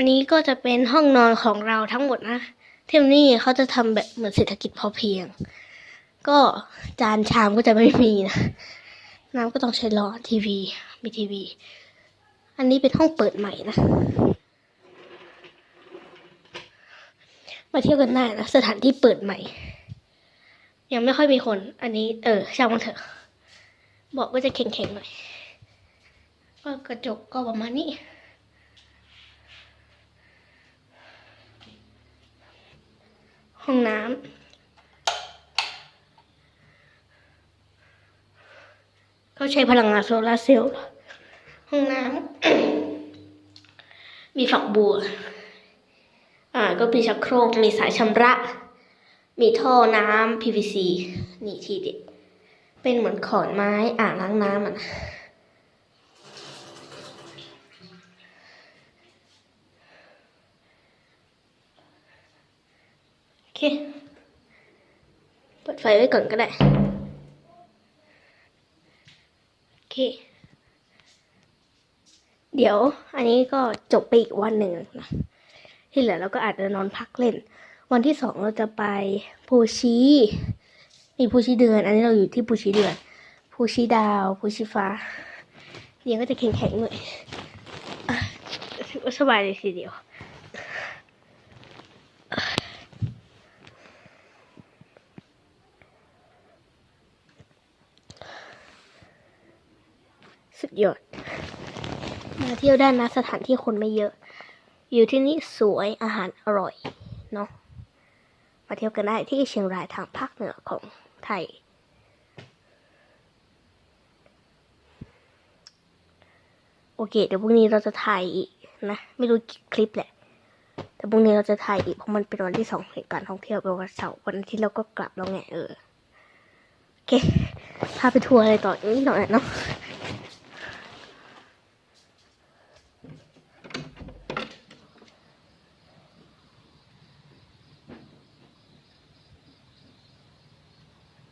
อันนี้ก็จะเป็นห้องนอนของเราทั้งหมดนะเทมนี่เขาจะทำแบบเหมือนเศรษฐกิจพอเพียง ก็จานชามก็จะไม่มีนะน้ำก็ต้องใช้ร้อทีวีมีทีวี อันนี้เป็นห้องเปิดใหม่นะ มาเที่ยวกันได้นะสถานที่เปิดใหม่ ยังไม่ค่อยมีคน อันนี้ เออช่างมันเถอะบอกว่าจะแข็งๆหน่อยก็กระจกก็ประมาณนี้ ห้องน้ำก็ใช้พลังงานโซลาร์เซลล์ห้องน้ำมีฝักบัว อ่า ก็มีชักโครก มีสายชำระ มีท่อน้ำ PVC นี่ทีเด็ดเป็นเหมือนขอนไม้อ่างล้างน้ำอะนะ เค เปิดไฟไว้ก่อนก็ได้ โอเค เดี๋ยวอันนี้ก็จบไปอีกวันหนึ่งนะ ที่เหลือเราก็อาจจะนอนพักเล่น วันที่สองเราจะไปภูชีมีภูชีเดือน อันนี้เราอยู่ที่ภูชีเดือนภูชีดาวภูชีฟ้า เดี๋ยวก็จะแข็งๆหน่อยอะสบายเลยทีเดียว สุดยอด มาเที่ยวได้นะสถานที่คนไม่เยอะ อยู่ที่นี่สวยอาหารอร่อยเนาะ มาเที่ยวกันได้ที่เชียงรายทางภาคเหนือของไทย โอเค เดี๋ยวพรุ่งนี้เราจะถ่ายอีกนะ ไม่รู้คลิปแหละ แต่พรุ่งนี้เราจะถ่ายอีกเพราะมันเป็นวันที่สองแห่งการท่องเที่ยวเป็นวันเสาร์วันทิตย์เราก็กลับแล้วไงเออโอเค พาไปทัวร์อะไรต่ออีกนิดหน่อยเนาะ